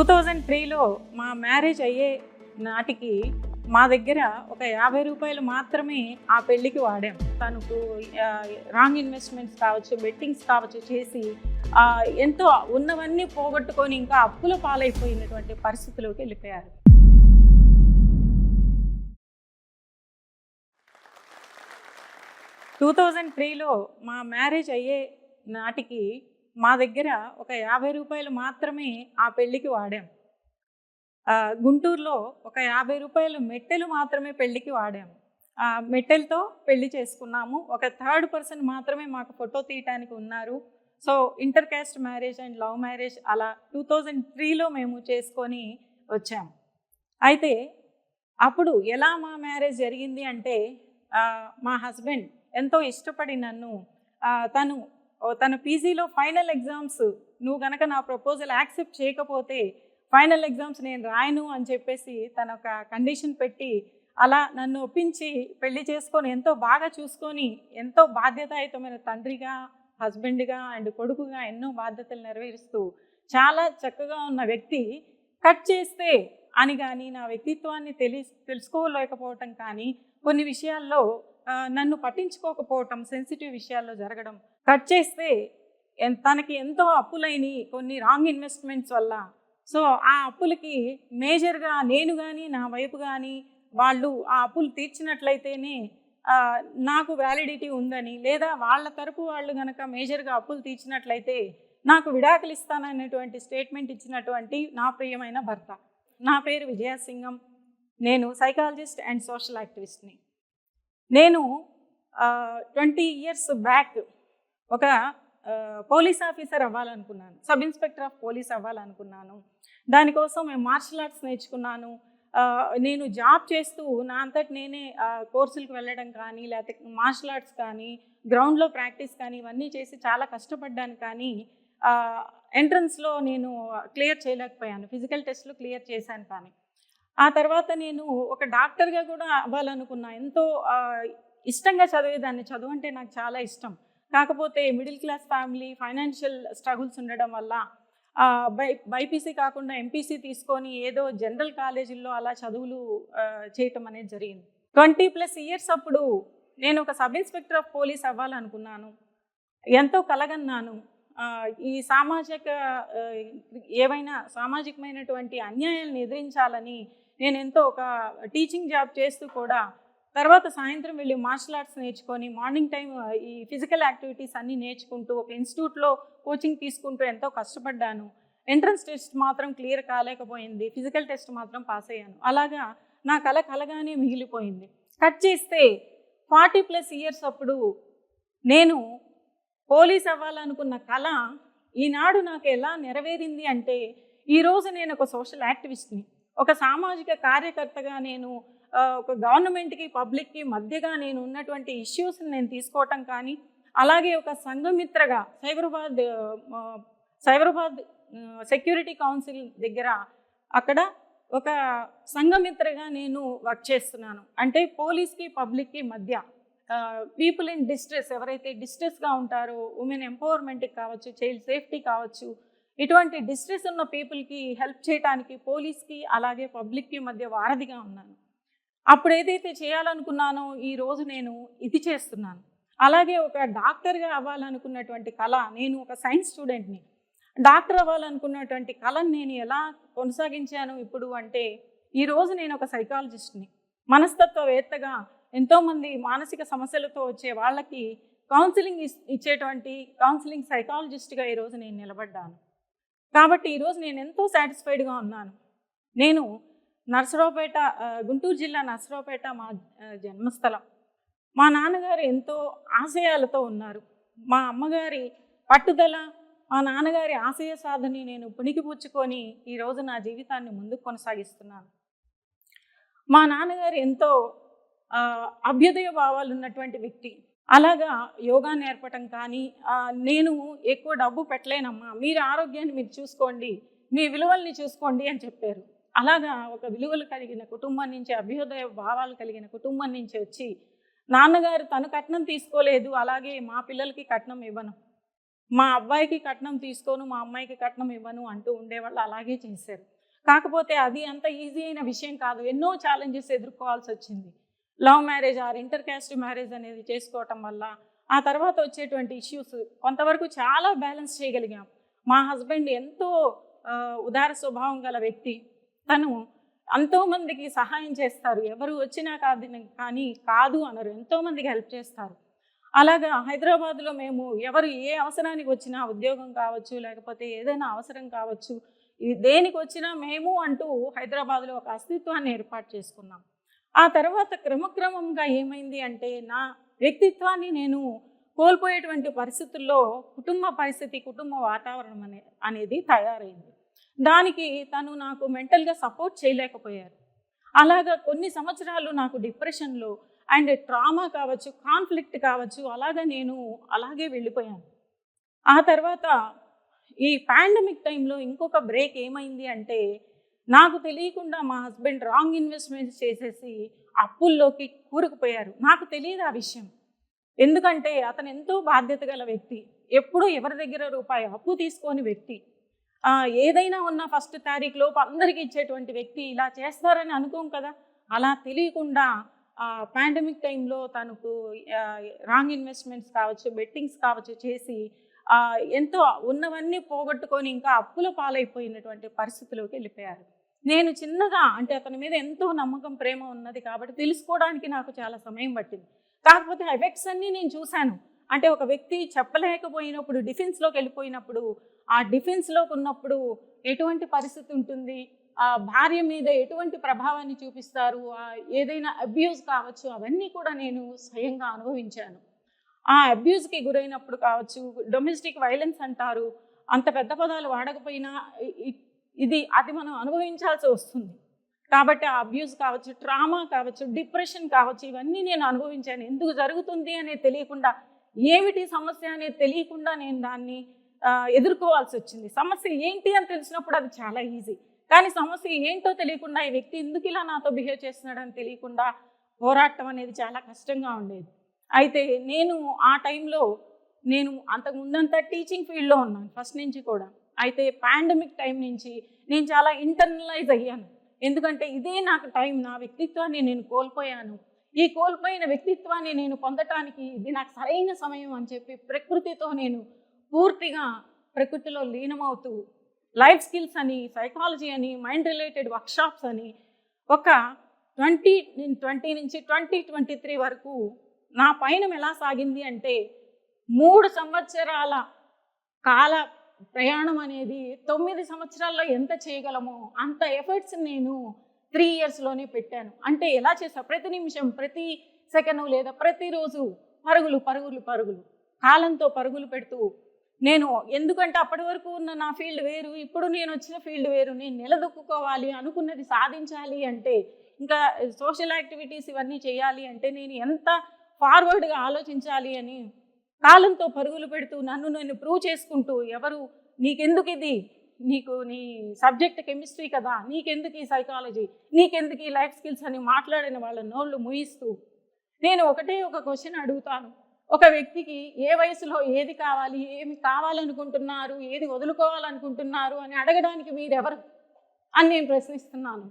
Two thousand త్రీలో మా marriage అయ్యే నాటికి మా దగ్గర ఒక యాభై రూపాయలు మాత్రమే ఆ పెళ్ళికి వాడాం. తనకు రాంగ్ ఇన్వెస్ట్మెంట్స్ కావచ్చు బెట్టింగ్స్ కావచ్చు చేసి ఎంతో ఉన్నవన్నీ పోగొట్టుకొని ఇంకా అప్పుల పాలైపోయినటువంటి పరిస్థితిలోకి వెళ్ళిపోయారు. టూ థౌజండ్ త్రీలో మా మ్యారేజ్ అయ్యే నాటికి మా దగ్గర ఒక యాభై రూపాయలు మాత్రమే ఆ పెళ్ళికి వాడాం. గుంటూరులో ఒక యాభై రూపాయలు మెట్టెలు మాత్రమే పెళ్ళికి వాడాము ఆ మెట్టెలతో పెళ్ళి చేసుకున్నాము. ఒక థర్డ్ పర్సన్ మాత్రమే మాకు ఫోటో తీయటానికి ఉన్నారు. So inter caste marriage and love marriage అలా టూ థౌజండ్ త్రీలో మేము చేసుకొని వచ్చాము అయితే అప్పుడు ఎలా మా మ్యారేజ్ జరిగింది అంటే మా హస్బెండ్ ఎంతో ఇష్టపడి నన్ను తను తన పీజీలో ఫైనల్ ఎగ్జామ్స్ నువ్వు గనక నా ప్రపోజల్ యాక్సెప్ట్ చేయకపోతే ఫైనల్ ఎగ్జామ్స్ నేను రాయను అని చెప్పేసి తన ఒక కండిషన్ పెట్టి అలా నన్ను ఒప్పించి పెళ్ళి చేసుకొని ఎంతో బాగా చూసుకొని ఎంతో బాధ్యతాయుతమైన తండ్రిగా హస్బెండ్గా అండ్ కొడుకుగా ఎన్నో బాధ్యతలు నెరవేరుస్తూ చాలా చక్కగా ఉన్న వ్యక్తి కట్ చేస్తే అని కానీ నా వ్యక్తిత్వాన్ని తెలి తెలుసుకోలేకపోవటం కానీ కొన్ని విషయాల్లో నన్ను పట్టించుకోకపోవటం సెన్సిటివ్ విషయాల్లో జరగడం కట్ చేస్తే తనకి ఎంతో అప్పులైన కొన్ని రాంగ్ ఇన్వెస్ట్మెంట్స్ వల్ల. సో ఆ అప్పులకి మేజర్గా నేను కానీ నా వైపు కానీ వాళ్ళు ఆ అప్పులు తీర్చినట్లయితేనే నాకు వ్యాలిడిటీ ఉందని లేదా వాళ్ళ తరపు వాళ్ళు కనుక మేజర్గా అప్పులు తీర్చినట్లయితే నాకు విడాకులు ఇస్తాననేటువంటి స్టేట్మెంట్ ఇచ్చినటువంటి నా ప్రియమైన భర్త. నా పేరు విజయసింగం. నేను సైకాలజిస్ట్ అండ్ సోషల్ యాక్టివిస్ట్ని నేను ట్వంటీ ఇయర్స్ బ్యాక్ ఒక పోలీస్ ఆఫీసర్ అవ్వాలనుకున్నాను. సబ్ ఇన్స్పెక్టర్ ఆఫ్ పోలీస్ అవ్వాలనుకున్నాను. దానికోసం మేము మార్షల్ ఆర్ట్స్ నేర్చుకున్నాను. నేను జాబ్ చేస్తూ నా అంతటి నేనే కోర్సులకు వెళ్ళడం కానీ లేకపోతే మార్షల్ ఆర్ట్స్ కానీ గ్రౌండ్లో ప్రాక్టీస్ కానీ ఇవన్నీ చేసి చాలా కష్టపడ్డాను కానీ ఎంట్రన్స్లో నేను క్లియర్ చేయలేకపోయాను. ఫిజికల్ టెస్ట్లు క్లియర్ చేశాను కానీ. ఆ తర్వాత నేను ఒక డాక్టర్గా కూడా అవ్వాలనుకున్నా. ఎంతో ఇష్టంగా చదివేదాన్ని. చదువు అంటే నాకు చాలా ఇష్టం. కాకపోతే middle class family financial struggles ఉండడం వల్ల బై బైపీసీ కాకుండా ఎంపీసీ తీసుకొని ఏదో జనరల్ కాలేజీల్లో అలా చదువులు చేయటం అనేది జరిగింది. ట్వంటీ ప్లస్ ఇయర్స్ అప్పుడు నేను ఒక సబ్ ఇన్స్పెక్టర్ ఆఫ్ పోలీస్ అవ్వాలనుకున్నాను. ఎంతో కలగన్నాను. ఈ సామాజిక ఏవైనా సామాజికమైనటువంటి అన్యాయాలను ఎదిరించాలని నేను ఎంతో ఒక టీచింగ్ జాబ్ చేస్తూ కూడా తర్వాత సాయంత్రం వెళ్ళి మార్షల్ ఆర్ట్స్ నేర్చుకొని మార్నింగ్ టైం ఈ ఫిజికల్ యాక్టివిటీస్ అన్నీ నేర్చుకుంటూ ఒక ఇన్స్టిట్యూట్లో కోచింగ్ తీసుకుంటూ ఎంతో కష్టపడ్డాను. ఎంట్రన్స్ టెస్ట్ మాత్రం క్లియర్ కాలేకపోయింది. ఫిజికల్ టెస్ట్ మాత్రం పాస్ అయ్యాను. అలాగా నా కల కలగానే మిగిలిపోయింది. కట్ చేస్తే ఫార్టీ ప్లస్ ఇయర్స్ అప్పుడు నేను పోలీస్ అవ్వాలనుకున్న కళ ఈనాడు నాకు ఎలా నెరవేరింది అంటే ఈరోజు నేను ఒక సోషల్ యాక్టివిస్ట్ని ఒక సామాజిక కార్యకర్తగా నేను ఒక గవర్నమెంట్కి పబ్లిక్కి మధ్యగా నేను ఉన్నటువంటి ఇష్యూస్ని నేను తీసుకోవటం కానీ అలాగే ఒక సంఘమిత్రగా సైబరాబాద్ సైబరాబాద్ సెక్యూరిటీ కౌన్సిల్ దగ్గర అక్కడ ఒక సంఘమిత్రగా నేను వర్క్ చేస్తున్నాను. అంటే పోలీస్కి పబ్లిక్కి మధ్య పీపుల్ ఇన్ డిస్ట్రెస్ ఎవరైతే డిస్ట్రెస్గా ఉంటారో ఉమెన్ ఎంపవర్మెంట్కి కావచ్చు చైల్డ్ సేఫ్టీ కావచ్చు ఇటువంటి డిస్ట్రెస్ ఉన్న పీపుల్కి హెల్ప్ చేయడానికి పోలీస్కి అలాగే పబ్లిక్కి మధ్య వారధిగా ఉన్నాను. అప్పుడు ఏదైతే చేయాలనుకున్నానో ఈ రోజు నేను ఇది చేస్తున్నాను. అలాగే ఒక డాక్టర్గా అవ్వాలనుకున్నటువంటి కళ నేను ఒక సైన్స్ స్టూడెంట్ని డాక్టర్ అవ్వాలనుకున్నటువంటి కళను నేను ఎలా కొనసాగించాను ఇప్పుడు అంటే ఈరోజు నేను ఒక సైకాలజిస్ట్ని మనస్తత్వవేత్తగా ఎంతోమంది మానసిక సమస్యలతో వచ్చే వాళ్ళకి కౌన్సిలింగ్ ఇస్- ఇచ్చేటువంటి కౌన్సిలింగ్ సైకాలజిస్ట్గా ఈరోజు నేను నిలబడ్డాను. కాబట్టి ఈరోజు నేను ఎంతో సాటిస్ఫైడ్గా ఉన్నాను. నేను నర్సరావుపేట గుంటూరు జిల్లా నర్సరావుపేట మా జన్మస్థలం. మా నాన్నగారు ఎంతో ఆశయాలతో ఉన్నారు. మా అమ్మగారి పట్టుదల మా నాన్నగారి ఆశయ సాధనని నేను పుణికిపుచ్చుకొని ఈరోజు నా జీవితాన్ని ముందుకు కొనసాగిస్తున్నాను. మా నాన్నగారు ఎంతో అభ్యుదయ భావాలు ఉన్నటువంటి వ్యక్తి. అలాగా యోగా నేర్పటం కానీ నేను ఎక్కువ డబ్బు పెట్టలేనమ్మా మీరు ఆరోగ్యాన్ని మీరు చూసుకోండి మీ విలువల్ని చూసుకోండి అని చెప్పారు. అలాగా ఒక విలువలు కలిగిన కుటుంబం నుంచి అభ్యుదయ భావాలు కలిగిన కుటుంబం నుంచి వచ్చి నాన్నగారు తను కట్నం తీసుకోలేదు అలాగే మా పిల్లలకి కట్నం ఇవ్వను మా అబ్బాయికి కట్నం తీసుకోను మా అమ్మాయికి కట్నం ఇవ్వను అంటూ ఉండేవాళ్ళు అలాగే చేశారు. కాకపోతే అది అంత ఈజీ అయిన విషయం కాదు ఎన్నో ఛాలెంజెస్ ఎదుర్కోవాల్సి వచ్చింది. Love marriage or inter caste marriage అనేది చేసుకోవటం వల్ల ఆ తర్వాత వచ్చేటువంటి ఇష్యూస్ కొంతవరకు చాలా బ్యాలెన్స్ చేయగలిగాం. మా హస్బెండ్ ఎంతో ఉదార స్వభావం గల వ్యక్తి. తను ఎంతోమందికి సహాయం చేస్తారు. ఎవరు వచ్చినా కాదు కానీ కాదు అనరు. ఎంతోమందికి హెల్ప్ చేస్తారు. అలాగా హైదరాబాద్లో మేము ఎవరు ఏ అవసరానికి వచ్చినా ఉద్యోగం కావచ్చు లేకపోతే ఏదైనా అవసరం కావచ్చు దేనికి వచ్చినా మేము అంటూ హైదరాబాద్లో ఒక అస్తిత్వాన్ని ఏర్పాటు చేసుకున్నాం. ఆ తర్వాత క్రమక్రమంగా ఏమైంది అంటే నా వ్యక్తిత్వాన్ని నేను కోల్పోయేటువంటి పరిస్థితుల్లో కుటుంబ పరిస్థితి కుటుంబ వాతావరణం అనే అనేది తయారైంది. దానికి తను నాకు మెంటల్గా సపోర్ట్ చేయలేకపోయారు. అలాగా కొన్ని సంవత్సరాలు నాకు డిప్రెషన్లో అండ్ ట్రామా కావచ్చు కాన్ఫ్లిక్ట్ కావచ్చు అలాగా నేను అలాగే వెళ్ళిపోయాను. ఆ తర్వాత ఈ పాండమిక్ టైంలో ఇంకొక బ్రేక్ ఏమైంది అంటే నాకు తెలియకుండా మా హస్బెండ్ రాంగ్ ఇన్వెస్ట్మెంట్స్ చేసేసి అప్పుల్లోకి కూరుకుపోయారు. నాకు తెలియదు ఆ విషయం. ఎందుకంటే అతను ఎంతో బాధ్యత గల వ్యక్తి. ఎప్పుడూ ఎవరి దగ్గర రూపాయి అప్పు తీసుకొని వ్యక్తి. ఏదైనా ఉన్న ఫస్ట్ తారీఖు లోపు అందరికీ ఇచ్చేటువంటి వ్యక్తి ఇలా చేస్తారని అనుకోం కదా. అలా తెలియకుండా పాండమిక్ టైంలో తనకు రాంగ్ ఇన్వెస్ట్మెంట్స్ కావచ్చు బెట్టింగ్స్ కావచ్చు చేసి ఎంతో ఉన్నవన్నీ పోగొట్టుకొని ఇంకా అప్పుల పాలైపోయినటువంటి పరిస్థితిలోకి వెళ్ళిపోయారు. నేను చిన్నగా అంటే అతని మీద ఎంతో నమ్మకం ప్రేమ ఉన్నది కాబట్టి తెలుసుకోవడానికి నాకు చాలా సమయం పట్టింది. కాకపోతే ఎఫెక్ట్స్ అన్నీ నేను చూశాను. అంటే ఒక వ్యక్తి చెప్పలేకపోయినప్పుడు డిఫెన్స్లోకి వెళ్ళిపోయినప్పుడు ఆ డిఫెన్స్లోకి ఉన్నప్పుడు ఎటువంటి పరిస్థితి ఉంటుంది? ఆ భార్య మీద ఎటువంటి ప్రభావాన్ని చూపిస్తారు? ఆ ఏదైనా అబ్యూస్ కావచ్చు? అవన్నీ కూడా నేను స్వయంగా అనుభవించాను. ఆ అబ్యూస్కి గురైనప్పుడు కావచ్చు డొమెస్టిక్ వైలెన్స్ అంటారు. అంత పెద్ద పదాలు వాడకపోయినా ఇది అది మనం అనుభవించాల్సి వస్తుంది. కాబట్టి ఆ అబ్యూస్ కావచ్చు ట్రామా కావచ్చు డిప్రెషన్ కావచ్చు ఇవన్నీ నేను అనుభవించాను. ఎందుకు జరుగుతుంది అనేది తెలియకుండా ఏమిటి సమస్య అనేది తెలియకుండా నేను దాన్ని ఎదుర్కోవాల్సి వచ్చింది. సమస్య ఏంటి అని తెలిసినప్పుడు అది చాలా ఈజీ కానీ సమస్య ఏంటో తెలియకుండా ఈ వ్యక్తి ఎందుకు ఇలా నాతో బిహేవ్ చేస్తున్నాడని తెలియకుండా పోరాటం అనేది చాలా కష్టంగా ఉండేది. అయితే నేను ఆ టైంలో నేను అంతకు ముందంతా టీచింగ్ ఫీల్డ్లో ఉన్నాను ఫస్ట్ నుంచి కూడా. అయితే పాండమిక్ టైం నుంచి నేను చాలా ఇంటర్నలైజ్ అయ్యాను. ఎందుకంటే ఇదే నాకు టైం నా వ్యక్తిత్వాన్ని నేను కోల్పోయాను. ఈ కోల్పోయిన వ్యక్తిత్వాన్ని నేను పొందటానికి ఇది నాకు సరైన సమయం అని చెప్పి ప్రకృతితో నేను పూర్తిగా ప్రకృతిలో లీనమవుతూ లైఫ్ స్కిల్స్ అని సైకాలజీ అని మైండ్ రిలేటెడ్ వర్క్షాప్స్ అని ఒక ట్వంటీ నేను ట్వంటీ నుంచి ట్వంటీ ట్వంటీ త్రీ వరకు నా పయనం ఎలా సాగింది అంటే మూడు సంవత్సరాల కాల ప్రయాణం అనేది తొమ్మిది సంవత్సరాల్లో ఎంత చేయగలమో అంత ఎఫర్ట్స్ నేను త్రీ ఇయర్స్లోనే పెట్టాను. అంటే ఎలా చేసా ప్రతి నిమిషం ప్రతి సెకండ్ లేదా ప్రతిరోజు పరుగులు పరుగులు పరుగులు. కాలంతో పరుగులు పెడుతూ నేను ఎందుకంటే అప్పటి వరకు ఉన్న నా ఫీల్డ్ వేరు ఇప్పుడు నేను వచ్చిన ఫీల్డ్ వేరు. నేను నిలదొక్కుకోవాలి అనుకున్నది సాధించాలి అంటే ఇంకా సోషల్ యాక్టివిటీస్ ఇవన్నీ చేయాలి అంటే నేను ఎంత ఫార్వర్డ్గా ఆలోచించాలి అని కాలంతో పరుగులు పెడుతూ నన్ను నేను ప్రూవ్ చేసుకుంటూ ఎవరు నీకెందుకు ఇది? నీకు నీ సబ్జెక్ట్ కెమిస్ట్రీ కదా నీకెందుకు ఈ సైకాలజీ నీకెందుకు ఈ లైఫ్ స్కిల్స్ అని మాట్లాడిన వాళ్ళ నోళ్ళు ముయిస్తూ నేను ఒకటే ఒక క్వశ్చన్ అడుగుతాను. ఒక వ్యక్తికి ఏ వయసులో ఏది కావాలి ఏమి కావాలనుకుంటున్నారు ఏది వదులుకోవాలనుకుంటున్నారు అని అడగడానికి మీరెవరు అని నేను ప్రశ్నిస్తున్నాను.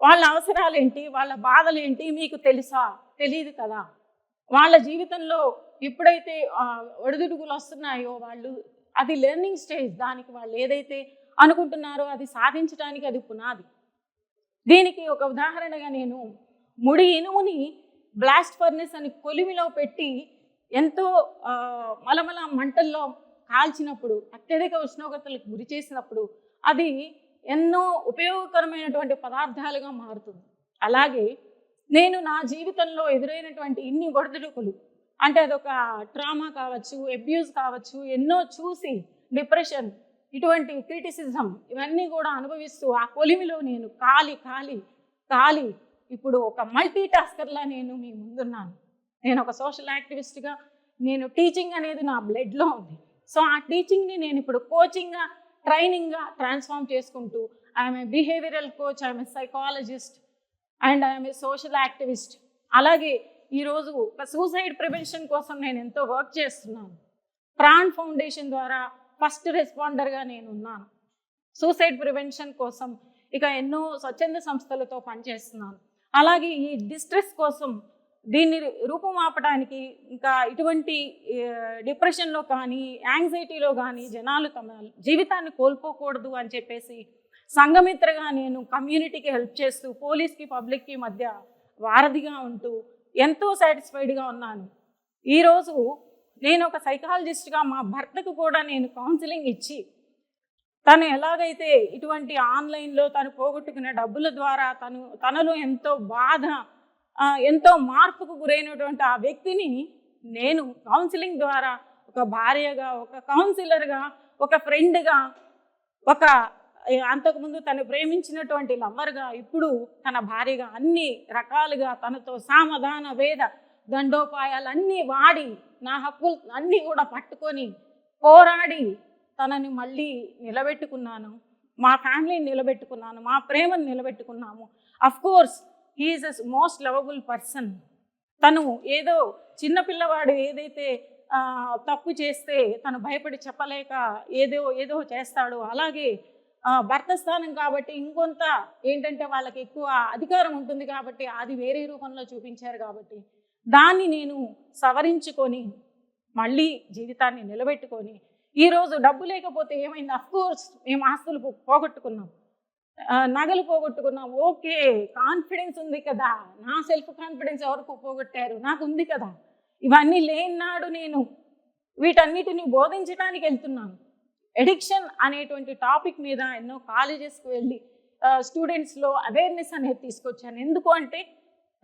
వాళ్ళ అవసరాలు ఏంటి వాళ్ళ బాధలు ఏంటి మీకు తెలుసా? తెలియదు కదా. వాళ్ళ జీవితంలో ఎప్పుడైతే ఒడిదుడుగులు వస్తున్నాయో వాళ్ళు అది లెర్నింగ్ స్టేజ్ దానికి వాళ్ళు ఏదైతే అనుకుంటున్నారో అది సాధించడానికి అది పునాది. దీనికి ఒక ఉదాహరణగా నేను ముడి ఇనుముని బ్లాస్ట్ ఫర్నెస్ అని కొలిమిలో పెట్టి ఎంతో మలమల మంటల్లో కాల్చినప్పుడు అత్యధిక ఉష్ణోగ్రతలకు గురి చేసినప్పుడు అది ఎన్నో ఉపయోగకరమైనటువంటి పదార్థాలుగా మారుతుంది. అలాగే నేను నా జీవితంలో ఎదురైనటువంటి ఇన్ని ఒడిదుడుకులు అంటే అదొక ట్రామా కావచ్చు అబ్యూస్ కావచ్చు ఎన్నో చూసి డిప్రెషన్ ఇటువంటి క్రిటిసిజం ఇవన్నీ కూడా అనుభవిస్తూ ఆ కొలిమిలో నేను కాలి కాలి కాలి. ఇప్పుడు ఒక మల్టీ టాస్కర్లా నేను మీ ముందున్నాను. నేను ఒక సోషల్ యాక్టివిస్ట్గా నేను టీచింగ్ అనేది నా బ్లడ్లో ఉంది. సో ఆ టీచింగ్ని నేను ఇప్పుడు కోచింగ్గా ట్రైనింగ్గా ట్రాన్స్ఫార్మ్ చేసుకుంటూ I'm a behavioural coach I'm a psychologist and I'm a social activist. అలాగే ఈరోజు ఒక సూసైడ్ ప్రివెన్షన్ కోసం నేను ఎంతో వర్క్ చేస్తున్నాను. ప్రాణ్ ఫౌండేషన్ ద్వారా ఫస్ట్ రెస్పాండర్గా నేను ఉన్నాను. సూసైడ్ ప్రివెన్షన్ కోసం ఇక ఎన్నో స్వచ్ఛంద సంస్థలతో పనిచేస్తున్నాను. అలాగే ఈ డిస్ట్రెస్ కోసం దీన్ని రూపుమాపడానికి ఇంకా ఇటువంటి డిప్రెషన్లో కానీ యాంగ్జైటీలో కానీ జనాలు తమ జీవితాన్ని కోల్పోకూడదు అని చెప్పేసి సంఘమిత్రగా నేను కమ్యూనిటీకి హెల్ప్ చేస్తూ పోలీస్కి పబ్లిక్కి మధ్య వారధిగా ఉంటూ ఎంతో సాటిస్ఫైడ్గా ఉన్నాను. ఈరోజు నేను ఒక సైకాలజిస్ట్గా మా భర్తకు కూడా నేను కౌన్సిలింగ్ ఇచ్చి తను ఎలాగైతే ఇటువంటి ఆన్లైన్లో తను పోగొట్టుకున్న డబ్బుల ద్వారా తను తనలో ఎంతో బాధ ఎంతో మార్పుకు గురైనటువంటి ఆ వ్యక్తిని నేను కౌన్సిలింగ్ ద్వారా ఒక భార్యగా ఒక కౌన్సిలర్గా ఒక ఫ్రెండ్గా ఒక అంతకుముందు తను ప్రేమించినటువంటి లవ్వర్గా ఇప్పుడు తన భార్యగా అన్ని రకాలుగా తనతో సామధాన వేద దండోపాయాలన్నీ వాడి నా హక్కులు అన్నీ కూడా పట్టుకొని పోరాడి తనని మళ్ళీ నిలబెట్టుకున్నాను. మా ఫ్యామిలీని నిలబెట్టుకున్నాను. మా ప్రేమను నిలబెట్టుకున్నాము. Of course he is a most lovable person తను ఏదో చిన్నపిల్లవాడు ఏదైతే తప్పు చేస్తే తను భయపడి చెప్పలేక ఏదో ఏదో చేస్తాడో. అలాగే భర్త స్థానం కాబట్టి ఇంకొంత ఏంటంటే వాళ్ళకి ఎక్కువ అధికారం ఉంటుంది కాబట్టి అది వేరే రూపంలో చూపించారు కాబట్టి దాన్ని నేను సవరించుకొని మళ్ళీ జీవితాన్ని నిలబెట్టుకొని ఈరోజు డబ్బు లేకపోతే ఏమైంది? అఫ్ కోర్స్ మేము ఆస్తులు పోగొట్టుకున్నాం. నగలు పోగొట్టుకున్నాం. ఓకే కాన్ఫిడెన్స్ ఉంది కదా. నా సెల్ఫ్ కాన్ఫిడెన్స్ ఎవరికి పోగొట్టారు? నాకు ఉంది కదా. ఇవన్నీ లేనాడు నేను వీటన్నిటిని బోధించడానికి వెళ్తున్నాను. ఎడిక్షన్ అనేటువంటి టాపిక్ మీద ఎన్నో కాలేజెస్కి వెళ్ళి స్టూడెంట్స్లో అవేర్నెస్ అనేది తీసుకొచ్చాను. ఎందుకు అంటే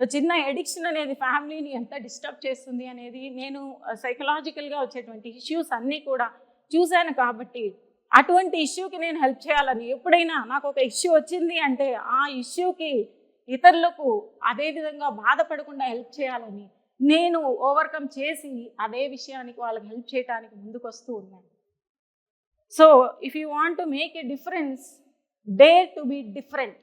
చిన్న ఎడిక్షన్ అనేది ఫ్యామిలీని ఎంత డిస్టర్బ్ చేస్తుంది అనేది నేను సైకలాజికల్గా వచ్చేటువంటి ఇష్యూస్ అన్నీ కూడా చూశాను కాబట్టి అటువంటి ఇష్యూకి నేను హెల్ప్ చేయాలని ఎప్పుడైనా నాకు ఒక ఇష్యూ వచ్చింది అంటే ఆ ఇష్యూకి ఇతరులకు అదే విధంగా బాధపడకుండా హెల్ప్ చేయాలని నేను ఓవర్కమ్ చేసి అదే విషయానికి వాళ్ళకి హెల్ప్ చేయడానికి ముందుకు వస్తూ ఉన్నాను. So if you want to make a difference dare to be different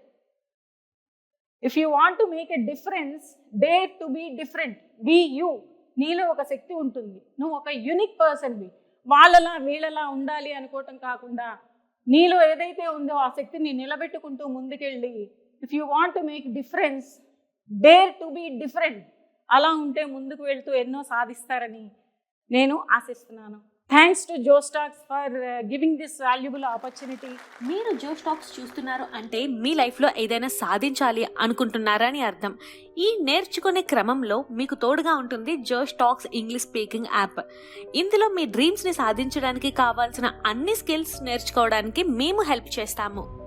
if you want to make a difference dare to be different be you నీలో ఒక శక్తి ఉంటుంది. నువ్వు ఒక యునిక్ పర్సన్వి వాళ్ళలా వీళ్ళలా ఉండాలి అనుకోవటం కాకుండా నీలో ఏదైతే ఉందో ఆ శక్తిని నిలబెట్టుకుంటూ ముందుకెళ్ళి if you want to make difference dare to be different అలా ఉంటే ముందుకు వెళ్తూ ఎన్నో సాధిస్తారని నేను ఆశిస్తున్నాను. Thanks to Josh Talks for giving this valuable opportunity మీరు జో స్టాక్స్ చూస్తున్నారు అంటే మీ లైఫ్లో ఏదైనా సాధించాలి అనుకుంటున్నారని అర్థం. ఈ నేర్చుకునే క్రమంలో మీకు తోడుగా ఉంటుంది Josh Talks English speaking app ఇందులో మీ డ్రీమ్స్ని సాధించడానికి కావాల్సిన అన్ని స్కిల్స్ నేర్చుకోవడానికి మేము హెల్ప్ చేస్తాము.